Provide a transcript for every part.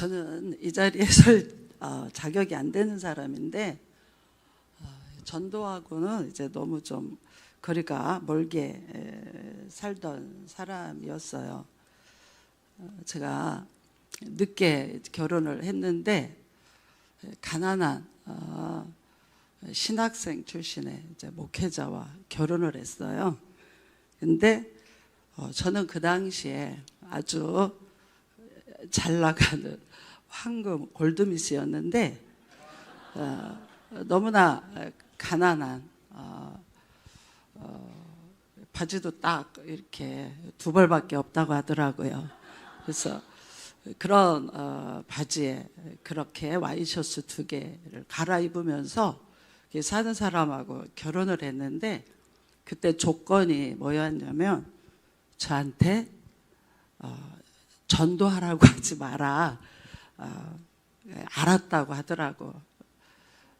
저는 이 자리에 설 어, 자격이 안 되는 사람인데 어, 전도하고는 이제 너무 좀 거리가 멀게 에, 살던 사람이었어요. 어, 제가 늦게 결혼을 했는데 에, 가난한 어, 신학생 출신의 이제 목회자와 결혼을 했어요. 근데 어, 저는 그 당시에 아주 잘 나가는 황금 골드미스였는데 어, 너무나 가난한 어, 어, 바지도 딱 이렇게 두 벌밖에 없다고 하더라고요. 그래서 그런 어, 바지에 그렇게 와이셔츠 두 개를 갈아입으면서 사는 사람하고 결혼을 했는데 그때 조건이 뭐였냐면 저한테 어, 전도하라고 하지 마라. 어, 알았다고 하더라고.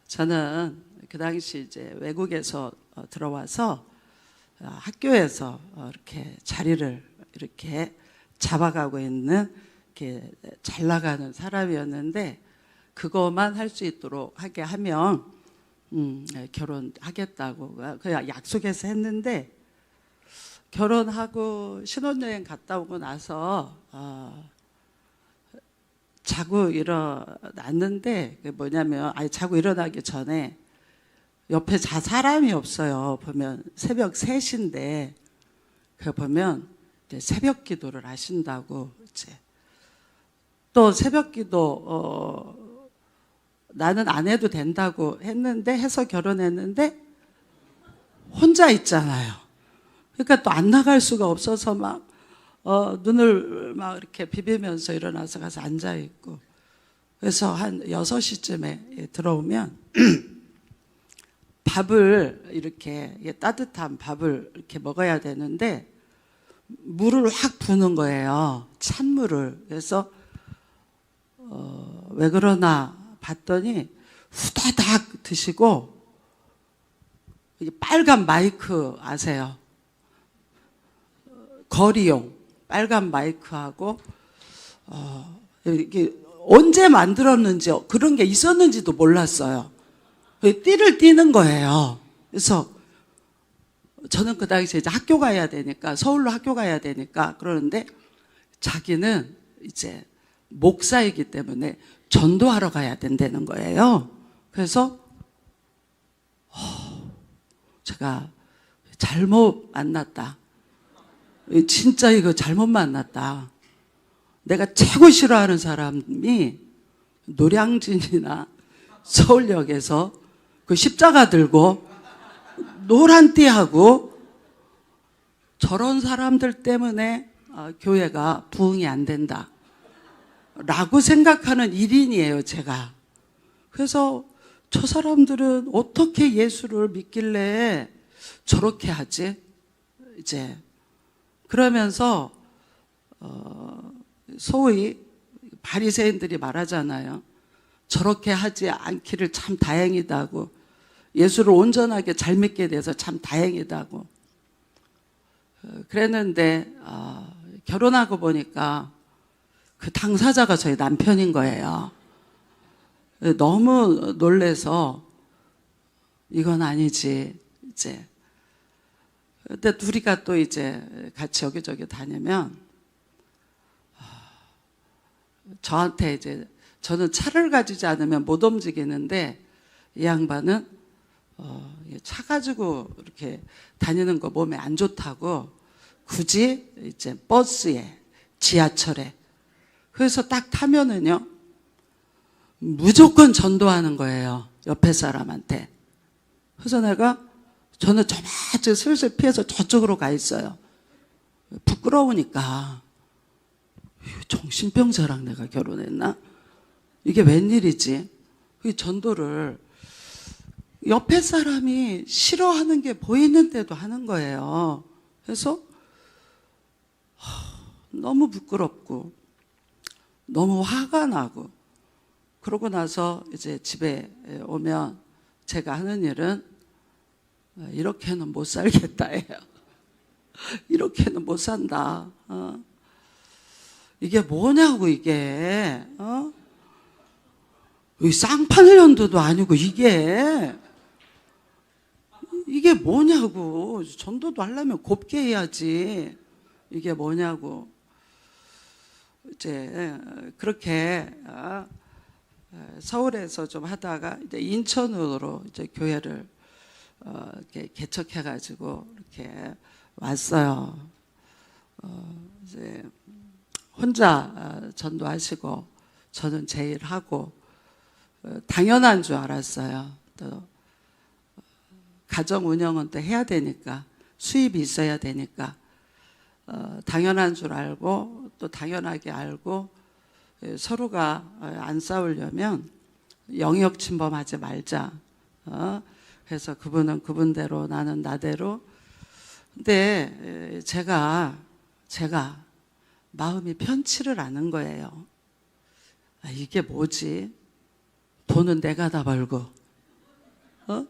저는 그 당시 이제 외국에서 어, 들어와서 어, 학교에서 어, 이렇게 자리를 이렇게 잡아가고 있는 이렇게 잘 나가는 사람이었는데 그것만 할 수 있도록 하게 하면 음, 예, 결혼하겠다고 그냥 약속해서 했는데 결혼하고 신혼여행 갔다 오고 나서 어, 자고 일어났는데 뭐냐면 아니 자고 일어나기 전에 옆에 자 사람이 없어요. 보면 새벽 3시인데 그 보면 새벽 기도를 하신다고 이제 또 새벽 기도 어, 나는 안 해도 된다고 했는데 해서 결혼했는데 혼자 있잖아요. 그러니까 또 안 나갈 수가 없어서 막 어, 눈을 막 이렇게 비비면서 일어나서 가서 앉아 있고 그래서 한 6시쯤에 들어오면 밥을 이렇게 따뜻한 밥을 이렇게 먹어야 되는데 물을 확 부는 거예요. 찬물을. 그래서 어, 왜 그러나 봤더니 후다닥 드시고 빨간 마이크 아세요? 거리용 빨간 마이크하고 어, 이게 언제 만들었는지 그런 게 있었는지도 몰랐어요. 띠를 띠는 거예요. 그래서 저는 그 당시에 이제 학교 가야 되니까 서울로 학교 가야 되니까 그러는데 자기는 이제 목사이기 때문에 전도하러 가야 된다는 거예요. 그래서 어, 제가 잘못 만났다. 진짜 이거 잘못 만났다. 내가 최고 싫어하는 사람이 노량진이나 서울역에서 그 십자가 들고 노란 띠하고 저런 사람들 때문에 어, 교회가 부흥이 안 된다. 라고 생각하는 일인이에요, 제가. 그래서 저 사람들은 어떻게 예수를 믿길래 저렇게 하지? 이제 그러면서 어, 소위 바리새인들이 말하잖아요. 저렇게 하지 않기를 참 다행이다고 예수를 온전하게 잘 믿게 돼서 참 다행이다고 어, 그랬는데 어, 결혼하고 보니까 그 당사자가 저희 남편인 거예요. 너무 놀래서 이건 아니지 이제 근데 둘이가 또 이제 같이 여기저기 다니면 저한테 이제 저는 차를 가지지 않으면 못 움직이는데 이 양반은 어, 차 가지고 이렇게 다니는 거 몸에 안 좋다고 굳이 이제 버스에 지하철에 그래서 딱 타면은요 무조건 전도하는 거예요 옆에 사람한테. 그래서 내가 저는 저마저 슬슬 피해서 저쪽으로 가 있어요 부끄러우니까 정신병자랑 내가 결혼했나? 이게 웬일이지? 이 전도를 옆에 사람이 싫어하는 게 보이는데도 하는 거예요. 그래서 너무 부끄럽고 너무 화가 나고 그러고 나서 이제 집에 오면 제가 하는 일은 이렇게는 못 살겠다 해요. 이렇게는 못 산다. 어? 이게 뭐냐고 이게 어? 쌍판을 연도도 아니고 이게 이게 뭐냐고 전도도 하려면 곱게 해야지 이게 뭐냐고 이제 그렇게 어, 서울에서 좀 하다가 이제 인천으로 이제 교회를 어, 이렇게 개척해가지고 이렇게 왔어요. 어, 이제 혼자 어, 전도하시고 저는 제일 하고 어, 당연한 줄 알았어요. 또 어, 가정 운영은 또 해야 되니까 수입이 있어야 되니까 어, 당연한 줄 알고 또 당연하게 알고 예, 서로가 어, 안 싸우려면 영역 침범하지 말자. 어? 그래서 그분은 그분대로 나는 나대로. 근데 에, 제가 제가 마음이 편치를 않은 거예요. 아, 이게 뭐지? 돈은 내가 다 벌고, 어?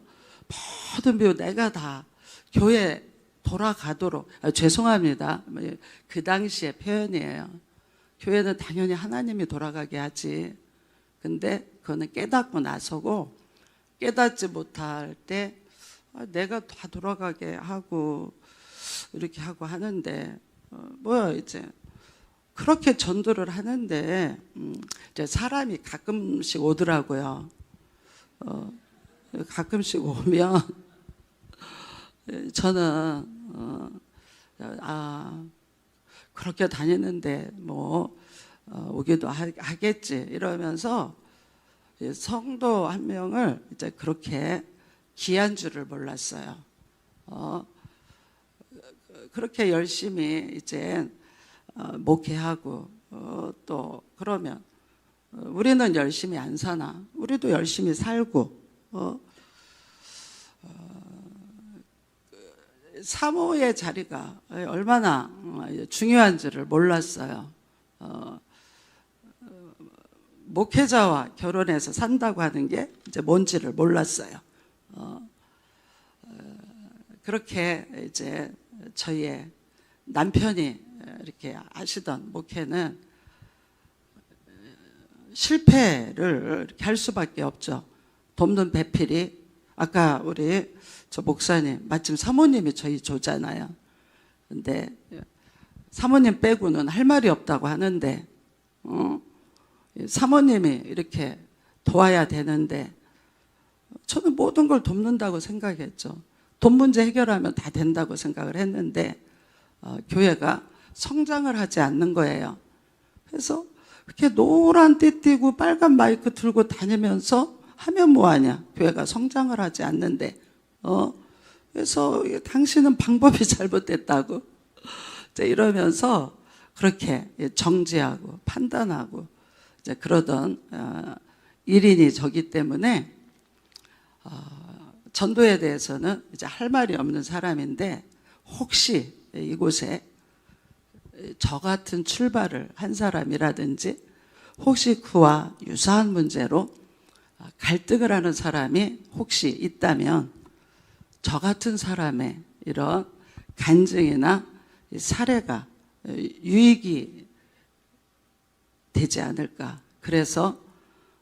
모든 비용 내가 다 교회 돌아가도록 아, 죄송합니다. 그 당시의 표현이에요. 교회는 당연히 하나님이 돌아가게 하지. 근데 그거는 깨닫고 나서고 깨닫지 못할 때 아, 내가 다 돌아가게 하고 이렇게 하고 하는데 어, 뭐야 이제 그렇게 전도를 하는데 음, 이제 사람이 가끔씩 오더라고요. 어, 가끔씩 오면 저는 어, 아 그렇게 다니는데 뭐 어, 오기도 하, 하겠지 이러면서 성도 한 명을 이제 그렇게 귀한 줄을 몰랐어요. 어, 그렇게 열심히 이제 어, 목회하고 어, 또 그러면 어, 우리는 열심히 안 사나? 우리도 열심히 살고 어, 사모의 자리가 얼마나 중요한지를 몰랐어요. 어, 목회자와 결혼해서 산다고 하는 게 이제 뭔지를 몰랐어요. 어, 그렇게 이제 저희의 남편이 이렇게 하시던 목회는 실패를 할 수밖에 없죠. 돕는 배필이 아까 우리 저 목사님 마침 사모님이 저희 조잖아요. 근데 사모님 빼고는 할 말이 없다고 하는데 어? 사모님이 이렇게 도와야 되는데 저는 모든 걸 돕는다고 생각했죠. 돈 문제 해결하면 다 된다고 생각을 했는데 어, 교회가 성장을 하지 않는 거예요. 그래서 이렇게 노란 띠 띠고 빨간 마이크 들고 다니면서 하면 뭐하냐? 교회가 성장을 하지 않는데, 어? 그래서 당신은 방법이 잘못됐다고. 이러면서 그렇게 정지하고 판단하고 이제 그러던 어, 일인이 저기 때문에 어, 전도에 대해서는 이제 할 말이 없는 사람인데 혹시 이곳에 저 같은 출발을 한 사람이라든지 혹시 그와 유사한 문제로 갈등을 하는 사람이 혹시 있다면 저 같은 사람의 이런 간증이나 사례가 유익이 되지 않을까. 그래서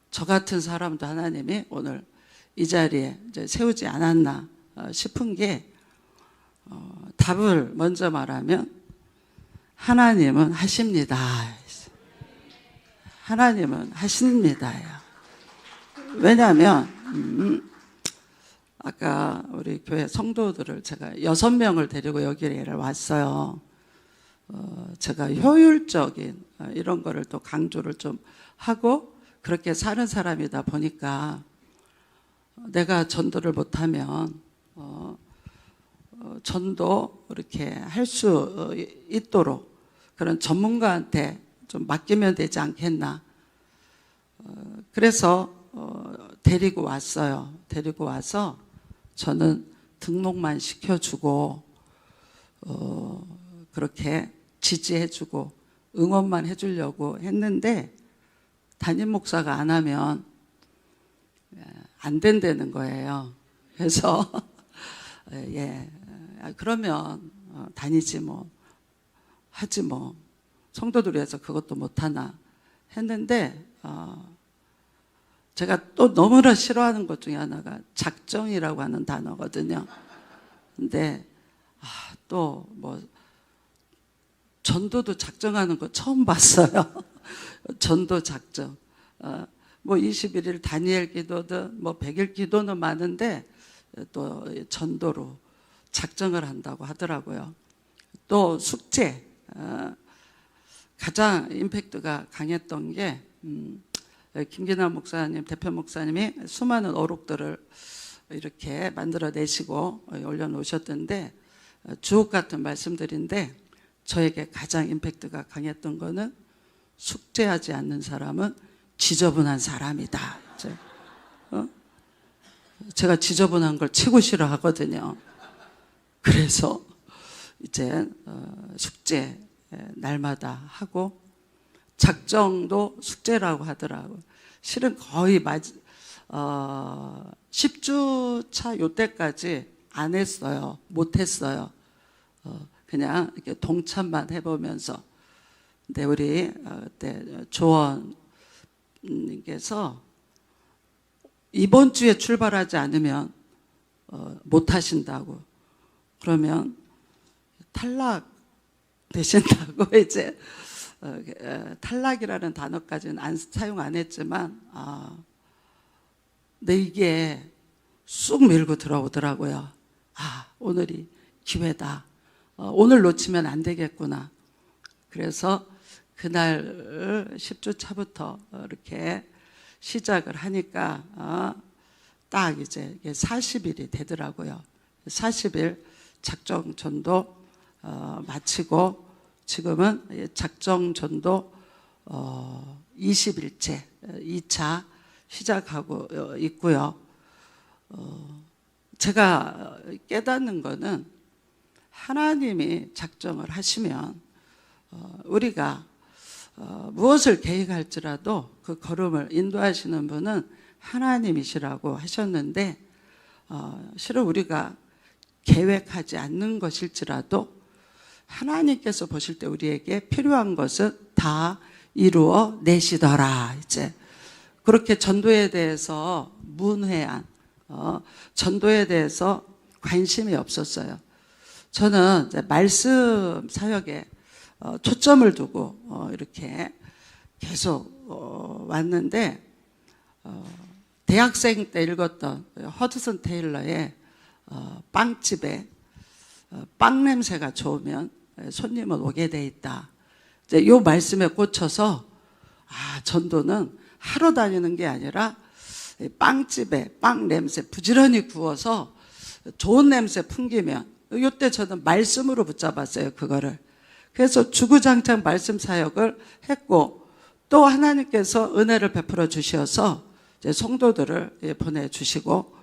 저 같은 사람도 하나님이 오늘 이 자리에 세우지 않았나 싶은 게 어, 답을 먼저 말하면 하나님은 하십니다. 하나님은 하십니다요. 왜냐하면 음, 아까 우리 교회 성도들을 제가 여섯 명을 데리고 여기를 왔어요. 어, 제가 효율적인 어, 이런 거를 또 강조를 좀 하고 그렇게 사는 사람이다 보니까 내가 전도를 못하면 어, 어 전도 이렇게 할 수 있도록 그런 전문가한테 좀 맡기면 되지 않겠나. 어, 그래서 어, 데리고 왔어요. 데리고 와서 저는 등록만 시켜주고 어, 그렇게 지지해주고 응원만 해주려고 했는데 담임 목사가 안 하면 예, 안 된다는 거예요. 그래서 예 그러면 다니지 뭐 하지 뭐 성도들이 해서 그것도 못 하나 했는데 어, 제가 또 너무나 싫어하는 것 중에 하나가 작정이라고 하는 단어거든요. 근데 아, 또뭐 전도도 작정하는 거 처음 봤어요. 전도 작정. 어, 뭐 21일 다니엘 기도든 뭐 100일 기도는 많은데 또 전도로 작정을 한다고 하더라고요. 또 숙제 어, 가장 임팩트가 강했던 게 음, 김기남 목사님 대표 목사님이 수많은 어록들을 이렇게 만들어내시고 올려놓으셨던데 어, 주옥 같은 말씀들인데 저에게 가장 임팩트가 강했던 거는 숙제하지 않는 사람은 지저분한 사람이다. 이제, 어? 제가 지저분한 걸 치고 싫어하거든요. 그래서 이제 어, 숙제 날마다 하고 작정도 숙제라고 하더라고요. 실은 거의 맞, 어, 10주 차 요때까지 안 했어요. 못 했어요. 어, 그냥 이렇게 동참만 해보면서. 근데 우리 어, 그때 조원님께서 이번 주에 출발하지 않으면 어, 못 하신다고. 그러면 탈락 되신다고 이제 어, 어, 탈락이라는 단어까지는 안, 사용 안 했지만 아, 근데 이게 쑥 밀고 들어오더라고요. 아 오늘이 기회다. 어, 오늘 놓치면 안 되겠구나. 그래서 그날 10주 차부터 이렇게 시작을 하니까 어, 딱 이제 40일이 되더라고요. 40일 작정 전도 어, 마치고 지금은 작정 전도 어, 20일째 2차 시작하고 어, 있고요. 어, 제가 깨닫는 거는 하나님이 작정을 하시면 어, 우리가 어, 무엇을 계획할지라도 그 걸음을 인도하시는 분은 하나님이시라고 하셨는데 어, 실은 우리가 계획하지 않는 것일지라도 하나님께서 보실 때 우리에게 필요한 것은 다 이루어 내시더라. 이제 그렇게 전도에 대해서 문외한 어, 전도에 대해서 관심이 없었어요. 저는 말씀 사역에 어, 초점을 두고 어, 이렇게 계속 어, 왔는데 어, 대학생 때 읽었던 허드슨 테일러의 어, 빵집에 어, 빵 냄새가 좋으면 손님은 오게 돼 있다. 이제 요 말씀에 꽂혀서 아 전도는 하러 다니는 게 아니라 빵집에 빵 냄새 부지런히 구워서 좋은 냄새 풍기면 요때 저는 말씀으로 붙잡았어요 그거를 그래서 주구장창 말씀 사역을 했고 또 하나님께서 은혜를 베풀어 주셔서 성도들을 예, 보내주시고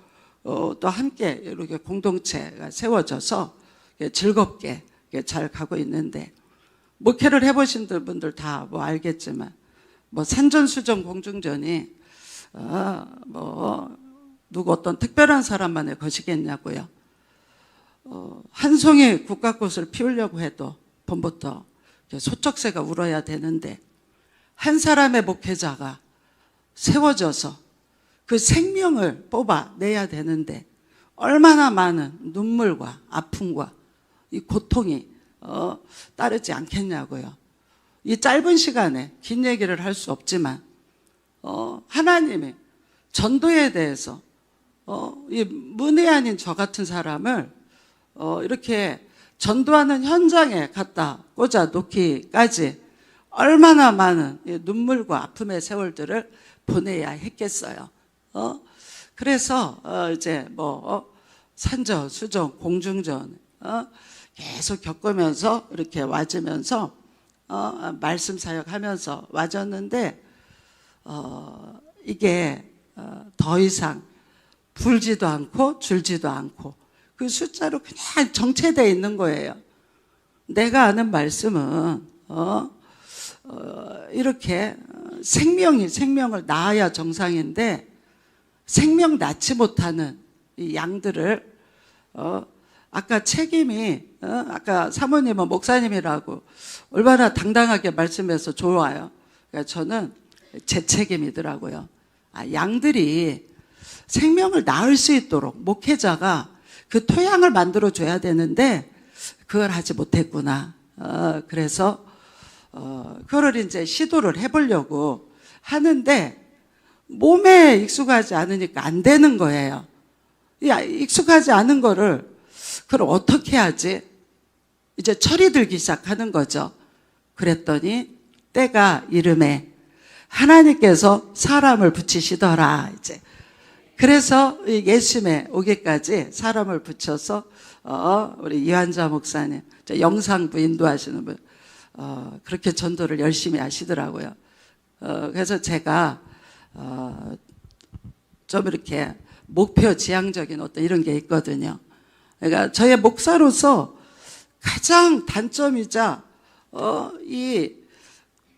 어, 또 함께 이렇게 공동체가 세워져서 즐겁게 잘 가고 있는데 목회를 해보신 분들 다 뭐 알겠지만 뭐 산전수전 공중전이 어, 뭐 누구 어떤 특별한 사람만의 것이겠냐고요. 어, 한 송이 국화꽃을 피우려고 해도 봄부터 소쩍새가 울어야 되는데 한 사람의 목회자가 세워져서 그 생명을 뽑아내야 되는데 얼마나 많은 눈물과 아픔과 이 고통이 어, 따르지 않겠냐고요. 이 짧은 시간에 긴 얘기를 할 수 없지만 어, 하나님이 전도에 대해서 어, 이 문외 아닌 저 같은 사람을 어, 이렇게 전도하는 현장에 갖다 꽂아 놓기까지 얼마나 많은 눈물과 아픔의 세월들을 보내야 했겠어요. 어? 그래서 어, 이제 뭐 어, 산전, 수전, 공중전 어? 계속 겪으면서 이렇게 와주면서 어, 말씀 사역하면서 와줬는데 어, 이게 어, 더 이상 불지도 않고 줄지도 않고 그 숫자로 그냥 정체되어 있는 거예요. 내가 아는 말씀은 어, 어, 이렇게 생명이 생명을 낳아야 정상인데 생명 낳지 못하는 이 양들을 어, 아까 책임이 어, 아까 사모님은 목사님이라고 얼마나 당당하게 말씀해서 좋아요. 그러니까 저는 제 책임이더라고요. 아, 양들이 생명을 낳을 수 있도록 목회자가 그 토양을 만들어 줘야 되는데 그걸 하지 못했구나. 어, 그래서 어, 그거를 이제 시도를 해보려고 하는데 몸에 익숙하지 않으니까 안 되는 거예요. 야, 익숙하지 않은 거를 그럼 어떻게 하지? 이제 철이 들기 시작하는 거죠. 그랬더니 때가 이름에 하나님께서 사람을 붙이시더라 이제. 그래서 이 예수님에 오기까지 사람을 붙여서 어, 우리 이완자 목사님 저 영상부 인도하시는 분 어, 그렇게 전도를 열심히 하시더라고요. 어, 그래서 제가 어, 좀 이렇게 목표 지향적인 어떤 이런 게 있거든요. 그러니까 저의 목사로서 가장 단점이자 어, 이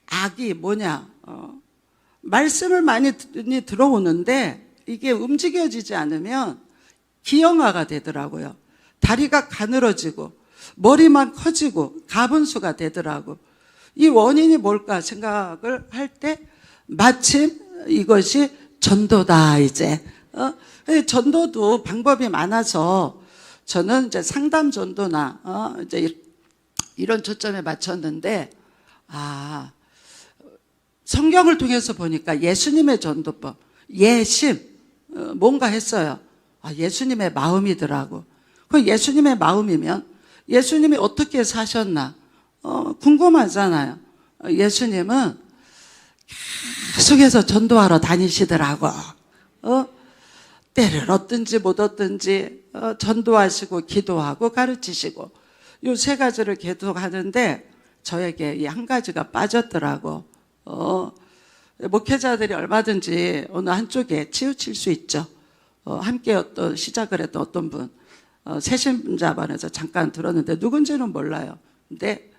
악이 뭐냐? 어, 말씀을 많이 들- 들어오는데 이게 움직여지지 않으면 기형아가 되더라고요. 다리가 가늘어지고 머리만 커지고 가분수가 되더라고. 이 원인이 뭘까 생각을 할 때 마침 이것이 전도다 이제. 어? 이 전도도 방법이 많아서 저는 이제 상담 전도나 어? 이제 이- 이런 초점에 맞췄는데 아 성경을 통해서 보니까 예수님의 전도법 예심 어, 뭔가 했어요. 아 예수님의 마음이더라고. 그 예수님의 마음이면 예수님이 어떻게 사셨나 어, 궁금하잖아요. 어, 예수님은 계속해서 전도하러 다니시더라고. 어? 때를 얻든지 못 얻든지 어, 전도하시고 기도하고 가르치시고 요 세 가지를 계속 하는데 저에게 이 한 가지가 빠졌더라고. 어, 목회자들이 얼마든지 어느 한쪽에 치우칠 수 있죠. 어, 함께 어떤 시작을 했던 어떤 분 어, 새신자반에서 잠깐 들었는데 누군지는 몰라요. 근데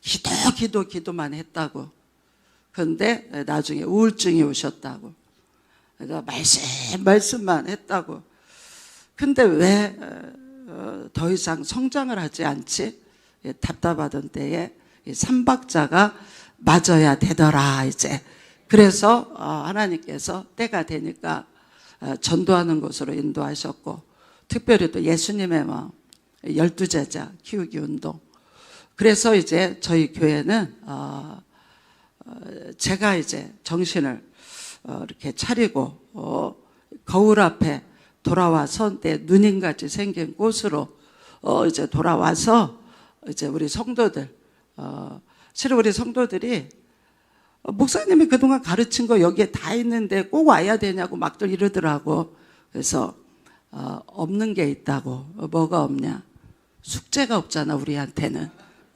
기도 기도 기도만 했다고. 그런데 나중에 우울증이 오셨다고. 그래서 말씀 말씀만 했다고. 근데 왜 어, 더 이상 성장을 하지 않지? 예, 답답하던 때에 이 삼박자가 맞아야 되더라 이제. 그래서 어, 하나님께서 때가 되니까 어, 전도하는 곳으로 인도하셨고 특별히 또 예수님의 마음 열두 제자 키우기 운동. 그래서 이제 저희 교회는 어, 어, 제가 이제 정신을 어, 이렇게 차리고 어, 거울 앞에 돌아와서 내 누님같이 생긴 꽃으로 어, 이제 돌아와서 이제 우리 성도들 어, 실은 우리 성도들이 어, 목사님이 그동안 가르친 거 여기에 다 있는데 꼭 와야 되냐고 막들 이러더라고. 그래서 어, 없는 게 있다고. 어, 뭐가 없냐? 숙제가 없잖아 우리한테는.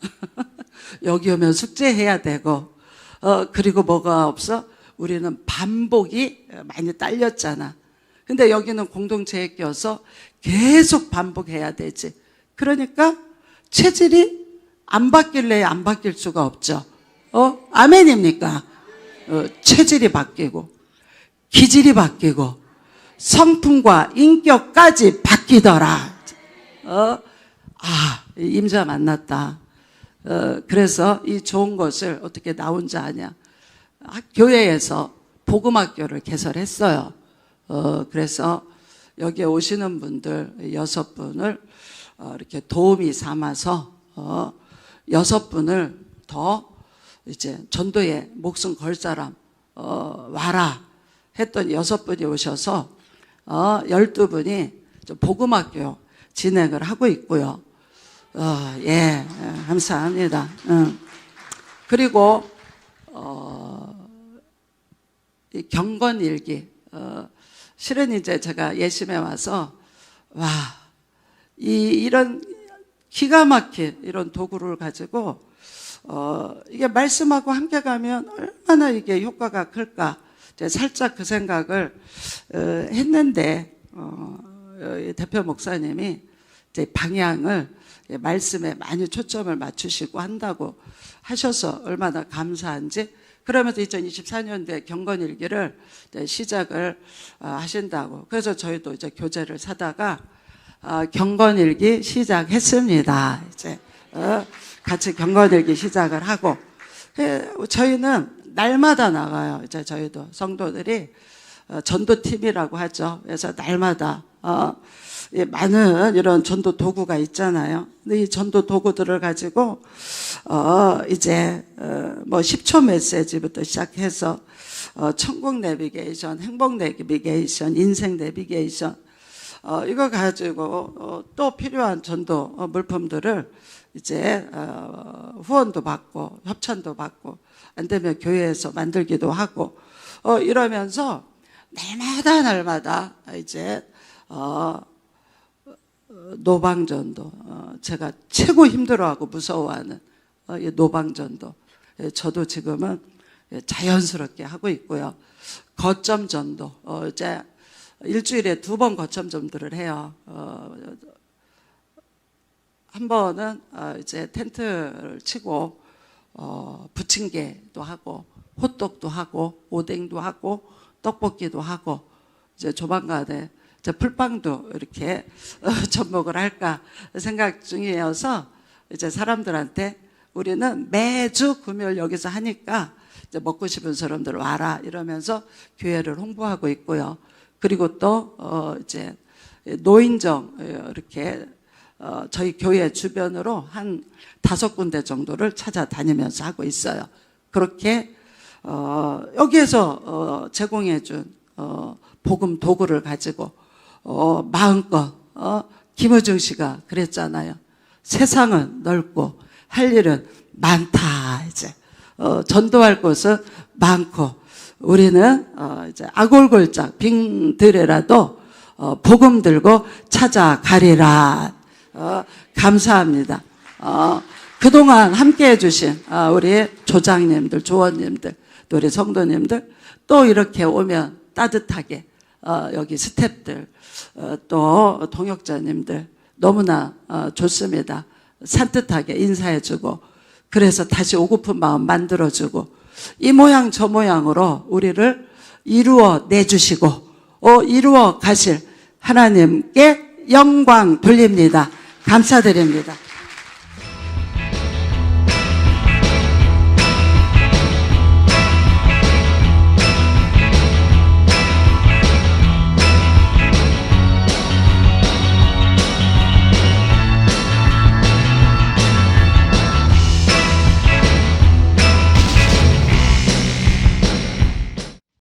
여기 오면 숙제해야 되고 어 그리고 뭐가 없어? 우리는 반복이 많이 딸렸잖아. 근데 여기는 공동체에 껴서 계속 반복해야 되지. 그러니까 체질이 안 바뀔래 안 바뀔 수가 없죠. 어 아멘입니까? 어, 체질이 바뀌고 기질이 바뀌고 성품과 인격까지 바뀌더라. 어, 아, 임자 만났다. 어, 그래서 이 좋은 것을 어떻게 나 혼자 하냐. 학- 교회에서 복음학교를 개설했어요. 어, 그래서 여기에 오시는 분들 여섯 분을 어, 이렇게 도움이 삼아서 어, 여섯 분을 더 이제 전도에 목숨 걸 사람 어, 와라 했더니 여섯 분이 오셔서 어, 열두 분이 저 복음학교 진행을 하고 있고요. 어, 예, 예, 감사합니다. 응. 그리고 어, 이 경건일기 어, 실은 이제 제가 예심에 와서 와, 이 이런 기가 막힌 이런 도구를 가지고 어, 이게 말씀하고 함께 가면 얼마나 이게 효과가 클까. 이제 살짝 그 생각을 어, 했는데 어, 이 대표 목사님이 이제 방향을 예, 말씀에 많이 초점을 맞추시고 한다고 하셔서 얼마나 감사한지 그러면서 2024년도에 경건 일기를 이제 시작을 어, 하신다고. 그래서 저희도 이제 교재를 사다가 어, 경건일기 시작했습니다. 이제 어, 같이 경건일기 시작을 하고 예, 저희는 날마다 나가요. 이제 저희도 성도들이 어, 전도팀이라고 하죠. 그래서 날마다 어, 예, 많은 이런 전도 도구가 있잖아요. 근데 이 전도 도구들을 가지고 어, 이제 어, 뭐 10초 메시지부터 시작해서 어, 천국 내비게이션, 행복 내비게이션, 인생 내비게이션 어, 이거 가지고 어, 또 필요한 전도 어, 물품들을 이제 어, 후원도 받고 협찬도 받고 안 되면 교회에서 만들기도 하고 어, 이러면서 날마다 날마다 이제 어, 노방전도 어, 제가 최고 힘들어하고 무서워하는 어, 이 노방전도 예, 저도 지금은 예, 자연스럽게 하고 있고요. 거점 전도 어, 이제 일주일에 두 번 거점 전도를 해요. 어, 한 번은 어, 이제 텐트를 치고 어, 부침개도 하고 호떡도 하고 오뎅도 하고 떡볶이도 하고 이제 조만간에 이제 풀빵도 이렇게 어, 접목을 할까 생각 중이어서 이제 사람들한테 우리는 매주 금요일 여기서 하니까 먹고 싶은 사람들 와라 이러면서 교회를 홍보하고 있고요. 그리고 또 어, 이제 노인정 어, 이렇게 어, 저희 교회 주변으로 한 다섯 군데 정도를 찾아다니면서 하고 있어요. 그렇게 어, 여기에서 어, 제공해준 어, 복음 도구를 가지고 어, 마음껏 어, 김호중 씨가 그랬잖아요. 세상은 넓고 할 일은 많다 이제 어, 전도할 곳은 많고 우리는 어, 이제 아골골짝 빙들에라도 어, 복음 들고 찾아가리라. 어, 감사합니다. 어, 그동안 함께 해주신 어, 우리 조장님들, 조원님들, 또 우리 성도님들 또 이렇게 오면 따뜻하게 어, 여기 스탭들 어, 또 동역자님들 너무나 어, 좋습니다. 산뜻하게 인사해주고 그래서 다시 오고픈 마음 만들어주고 이 모양 저 모양으로 우리를 이루어 내주시고 어, 이루어 가실 하나님께 영광 돌립니다. 감사드립니다.